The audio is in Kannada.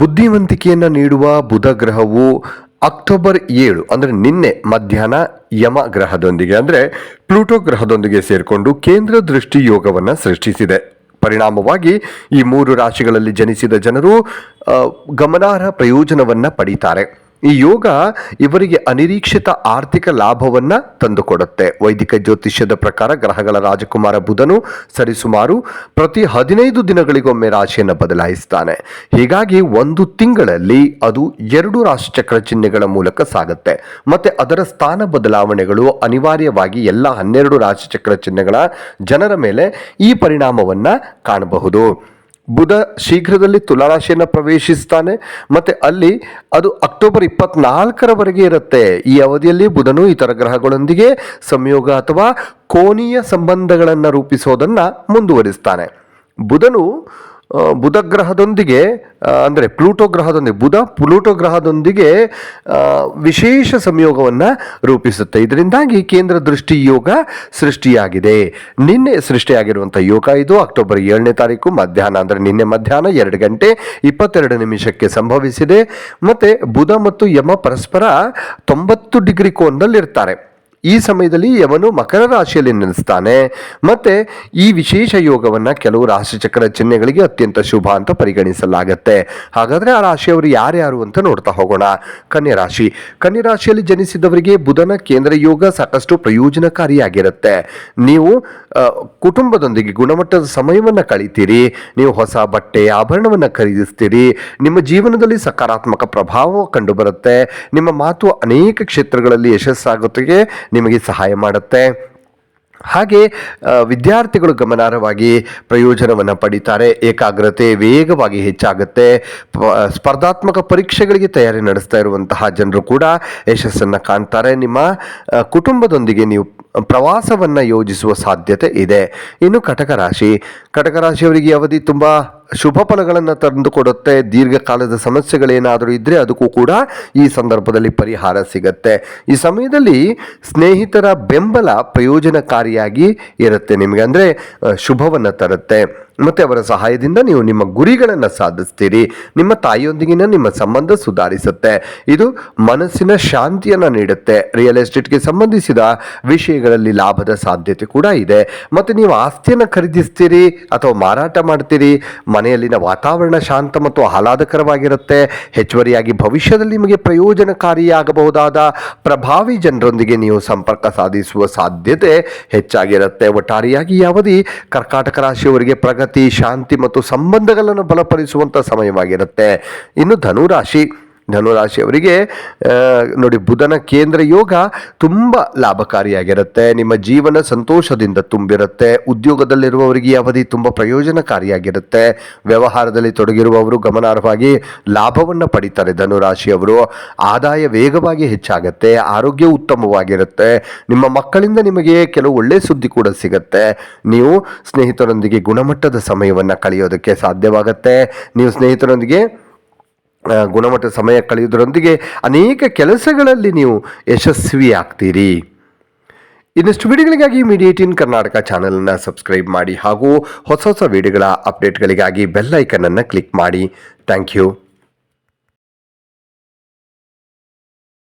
ಬುದ್ಧಿವಂತಿಕೆಯನ್ನು ನೀಡುವ ಬುಧ ಗ್ರಹವು ಅಕ್ಟೋಬರ್ ಏಳು, ಅಂದರೆ ನಿನ್ನೆ ಮಧ್ಯಾಹ್ನ ಯಮ ಗ್ರಹದೊಂದಿಗೆ ಅಂದರೆ ಪ್ಲೂಟೋ ಗ್ರಹದೊಂದಿಗೆ ಸೇರಿಕೊಂಡು ಕೇಂದ್ರ ದೃಷ್ಟಿ ಯೋಗವನ್ನು ಸೃಷ್ಟಿಸಿದೆ. ಪರಿಣಾಮವಾಗಿ ಈ ಮೂರು ರಾಶಿಗಳಲ್ಲಿ ಜನಿಸಿದ ಜನರು ಗಮನಾರ್ಹ ಪ್ರಯೋಜನವನ್ನು ಪಡೀತಾರೆ. ಈ ಯೋಗ ಇವರಿಗೆ ಅನಿರೀಕ್ಷಿತ ಆರ್ಥಿಕ ಲಾಭವನ್ನ ತಂದುಕೊಡುತ್ತೆ. ವೈದಿಕ ಜ್ಯೋತಿಷ್ಯದ ಪ್ರಕಾರ ಗ್ರಹಗಳ ರಾಜಕುಮಾರ ಬುಧನು ಸರಿಸುಮಾರು ಪ್ರತಿ ಹದಿನೈದು ದಿನಗಳಿಗೊಮ್ಮೆ ರಾಶಿಯನ್ನು ಬದಲಾಯಿಸ್ತಾನೆ. ಹೀಗಾಗಿ ಒಂದು ತಿಂಗಳಲ್ಲಿ ಅದು ಎರಡು ರಾಶಿಚಕ್ರ ಚಿಹ್ನೆಗಳ ಮೂಲಕ ಸಾಗುತ್ತೆ. ಮತ್ತೆ ಅದರ ಸ್ಥಾನ ಬದಲಾವಣೆಗಳು ಅನಿವಾರ್ಯವಾಗಿ ಎಲ್ಲ ಹನ್ನೆರಡು ರಾಶಿಚಕ್ರ ಚಿಹ್ನೆಗಳ ಜನರ ಮೇಲೆ ಈ ಪರಿಣಾಮವನ್ನ ಕಾಣಬಹುದು. ಬುಧ ಶೀಘ್ರದಲ್ಲಿ ತುಲಾರಾಶಿಯನ್ನು ಪ್ರವೇಶಿಸ್ತಾನೆ, ಮತ್ತೆ ಅಲ್ಲಿ ಅದು ಅಕ್ಟೋಬರ್ ಇಪ್ಪತ್ನಾಲ್ಕರವರೆಗೆ ಇರುತ್ತೆ. ಈ ಅವಧಿಯಲ್ಲಿ ಬುಧನು ಇತರ ಗ್ರಹಗಳೊಂದಿಗೆ ಸಂಯೋಗ ಅಥವಾ ಕೋನೀಯ ಸಂಬಂಧಗಳನ್ನು ರೂಪಿಸೋದನ್ನು ಮುಂದುವರಿಸ್ತಾನೆ. ಬುಧನು ಬುಧ ಗ್ರಹದೊಂದಿಗೆ ಅಂದರೆ ಪ್ಲೂಟೋ ಗ್ರಹದೊಂದಿಗೆ, ಬುಧ ಪ್ಲೂಟೋ ಗ್ರಹದೊಂದಿಗೆ ವಿಶೇಷ ಸಂಯೋಗವನ್ನು ರೂಪಿಸುತ್ತೆ. ಇದರಿಂದಾಗಿ ಕೇಂದ್ರ ದೃಷ್ಟಿ ಯೋಗ ಸೃಷ್ಟಿಯಾಗಿದೆ. ನಿನ್ನೆ ಸೃಷ್ಟಿಯಾಗಿರುವಂಥ ಯೋಗ ಇದು ಅಕ್ಟೋಬರ್ ಏಳನೇ ತಾರೀಕು ಮಧ್ಯಾಹ್ನ, ಅಂದರೆ ನಿನ್ನೆ ಮಧ್ಯಾಹ್ನ ಎರಡು ಗಂಟೆ ಇಪ್ಪತ್ತೆರಡು ನಿಮಿಷಕ್ಕೆ ಸಂಭವಿಸಿದೆ. ಮತ್ತು ಬುಧ ಮತ್ತು ಯಮ ಪರಸ್ಪರ ತೊಂಬತ್ತು ಡಿಗ್ರಿ ಕೋನದಲ್ಲಿರ್ತಾರೆ. ಈ ಸಮಯದಲ್ಲಿ ಯವನು ಮಕರ ರಾಶಿಯಲ್ಲಿ ನೆಲೆಸ್ತಾನೆ ಮತ್ತೆ ಈ ವಿಶೇಷ ಯೋಗವನ್ನ ಕೆಲವು ರಾಶಿಚಕ್ರ ಚಿಹ್ನೆಗಳಿಗೆ ಅತ್ಯಂತ ಶುಭ ಅಂತ ಪರಿಗಣಿಸಲಾಗತ್ತೆ. ಹಾಗಾದ್ರೆ ಆ ರಾಶಿಯವರು ಯಾರ್ಯಾರು ಅಂತ ನೋಡ್ತಾ ಹೋಗೋಣ. ಕನ್ಯಾ ರಾಶಿ. ಕನ್ಯಾ ರಾಶಿಯಲ್ಲಿ ಜನಿಸಿದವರಿಗೆ ಬುಧನ ಕೇಂದ್ರ ಯೋಗ ಸಾಕಷ್ಟು ಪ್ರಯೋಜನಕಾರಿಯಾಗಿರುತ್ತೆ. ನೀವು ಕುಟುಂಬದೊಂದಿಗೆ ಗುಣಮಟ್ಟದ ಸಮಯವನ್ನು ಕಳಿತೀರಿ. ನೀವು ಹೊಸ ಬಟ್ಟೆ, ಆಭರಣವನ್ನು ಖರೀದಿಸ್ತೀರಿ. ನಿಮ್ಮ ಜೀವನದಲ್ಲಿ ಸಕಾರಾತ್ಮಕ ಪ್ರಭಾವ ಕಂಡುಬರುತ್ತೆ. ನಿಮ್ಮ ಮಾತು ಅನೇಕ ಕ್ಷೇತ್ರಗಳಲ್ಲಿ ಯಶಸ್ಸಾಗೋತ್ತಿಗೆ ನಿಮಗೆ ಸಹಾಯ ಮಾಡುತ್ತೆ. ಹಾಗೆ ವಿದ್ಯಾರ್ಥಿಗಳು ಗಮನಾರ್ಹವಾಗಿ ಪ್ರಯೋಜನವನ್ನು ಪಡೀತಾರೆ. ಏಕಾಗ್ರತೆ ವೇಗವಾಗಿ ಹೆಚ್ಚಾಗುತ್ತೆ. ಸ್ಪರ್ಧಾತ್ಮಕ ಪರೀಕ್ಷೆಗಳಿಗೆ ತಯಾರಿ ನಡೆಸ್ತಾ ಇರುವಂತಹ ಜನರು ಕೂಡ ಯಶಸ್ಸನ್ನು ಕಾಣ್ತಾರೆ. ನಿಮ್ಮ ಕುಟುಂಬದೊಂದಿಗೆ ನೀವು ಪ್ರವಾಸವನ್ನು ಯೋಜಿಸುವ ಸಾಧ್ಯತೆ ಇದೆ. ಇನ್ನು ಕಟಕ ರಾಶಿ ಕಟಕ ರಾಶಿಯವರಿಗೆ ಅವಧಿ ತುಂಬ ಶುಭ ಫಲಗಳನ್ನು ತಂದುಕೊಡುತ್ತೆ ದೀರ್ಘಕಾಲದ ಸಮಸ್ಯೆಗಳೇನಾದರೂ ಇದ್ದರೆ ಅದಕ್ಕೂ ಕೂಡ ಈ ಸಂದರ್ಭದಲ್ಲಿ ಪರಿಹಾರ ಸಿಗತ್ತೆ. ಈ ಸಮಯದಲ್ಲಿ ಸ್ನೇಹಿತರ ಬೆಂಬಲ ಪ್ರಯೋಜನಕಾರಿಯಾಗಿ ಇರುತ್ತೆ ನಿಮಗೆ ಅಂದರೆ ಶುಭವನ್ನು ತರುತ್ತೆ. ಮತ್ತು ಅವರ ಸಹಾಯದಿಂದ ನೀವು ನಿಮ್ಮ ಗುರಿಗಳನ್ನು ಸಾಧಿಸ್ತೀರಿ. ನಿಮ್ಮ ತಾಯಿಯೊಂದಿಗಿನ ನಿಮ್ಮ ಸಂಬಂಧ ಸುಧಾರಿಸುತ್ತೆ. ಇದು ಮನಸ್ಸಿನ ಶಾಂತಿಯನ್ನು ನೀಡುತ್ತೆ. ರಿಯಲ್ ಎಸ್ಟೇಟ್ಗೆ ಸಂಬಂಧಿಸಿದ ವಿಷಯಗಳಲ್ಲಿ ಲಾಭದ ಸಾಧ್ಯತೆ ಕೂಡ ಇದೆ. ಮತ್ತು ನೀವು ಆಸ್ತಿಯನ್ನು ಖರೀದಿಸ್ತೀರಿ ಅಥವಾ ಮಾರಾಟ ಮಾಡ್ತೀರಿ. ಮನೆಯಲ್ಲಿನ ವಾತಾವರಣ ಶಾಂತ ಮತ್ತು ಆಹ್ಲಾದಕರವಾಗಿರುತ್ತೆ. ಹೆಚ್ಚುವರಿಯಾಗಿ ಭವಿಷ್ಯದಲ್ಲಿ ನಿಮಗೆ ಪ್ರಯೋಜನಕಾರಿಯಾಗಬಹುದಾದ ಪ್ರಭಾವಿ ಜನರೊಂದಿಗೆ ನೀವು ಸಂಪರ್ಕ ಸಾಧಿಸುವ ಸಾಧ್ಯತೆ ಹೆಚ್ಚಾಗಿರುತ್ತೆ. ಒಟ್ಟಾರೆಯಾಗಿ ಅವಧಿ ಕರ್ಕಾಟಕ ರಾಶಿಯವರಿಗೆ ಪ್ರಗತಿ ಶಾಂತಿ ಮತ್ತು ಸಂಬಂಧಗಳನ್ನು ಬಲಪಡಿಸುವಂಥ ಸಮಯವಾಗಿರುತ್ತೆ. ಇನ್ನು ಧನುರಾಶಿ ಧನುರಾಶಿಯವರಿಗೆ ನೋಡಿ ಬುಧನ ಕೇಂದ್ರ ಯೋಗ ತುಂಬ ಲಾಭಕಾರಿಯಾಗಿರುತ್ತೆ. ನಿಮ್ಮ ಜೀವನ ಸಂತೋಷದಿಂದ ತುಂಬಿರುತ್ತೆ. ಉದ್ಯೋಗದಲ್ಲಿರುವವರಿಗೆ ಈ ಅವಧಿ ತುಂಬ ಪ್ರಯೋಜನಕಾರಿಯಾಗಿರುತ್ತೆ. ವ್ಯವಹಾರದಲ್ಲಿ ತೊಡಗಿರುವವರು ಗಮನಾರ್ಹವಾಗಿ ಲಾಭವನ್ನು ಪಡಿತಾರೆ ಧನುರಾಶಿಯವರು. ಆದಾಯ ವೇಗವಾಗಿ ಹೆಚ್ಚಾಗುತ್ತೆ. ಆರೋಗ್ಯ ಉತ್ತಮವಾಗಿರುತ್ತೆ. ನಿಮ್ಮ ಮಕ್ಕಳಿಂದ ನಿಮಗೆ ಕೆಲವು ಒಳ್ಳೆಯ ಸುದ್ದಿ ಕೂಡ ಸಿಗುತ್ತೆ. ನೀವು ಸ್ನೇಹಿತರೊಂದಿಗೆ ಗುಣಮಟ್ಟದ ಸಮಯವನ್ನು ಕಳೆಯೋದಕ್ಕೆ ಸಾಧ್ಯವಾಗುತ್ತೆ. ನೀವು ಸ್ನೇಹಿತರೊಂದಿಗೆ ಆ, ಗುಣಮಟ್ಟದ ಸಮಯ ಕಳೆಯುವುದರೊಂದಿಗೆ ಅನೇಕ ಕೆಲಸಗಳಲ್ಲಿ ನೀವು ಯಶಸ್ವಿ ಆಗ್ತೀರಿ ಇನ್ನಷ್ಟು ವಿಡಿಯೋಗಳಿಗಾಗಿ ಇನ್ ಕರ್ನಾಟಕ ಚಾನಲನ್ನು ಸಬ್ಸ್ಕ್ರೈಬ್ ಮಾಡಿ ಹಾಗೂ ಹೊಸ ಹೊಸ ವಿಡಿಯೋಗಳ ಅಪ್ಡೇಟ್ಗಳಿಗಾಗಿ ಬೆಲ್ ಐಕನನ್ನು ಕ್ಲಿಕ್ ಮಾಡಿ. Thank you.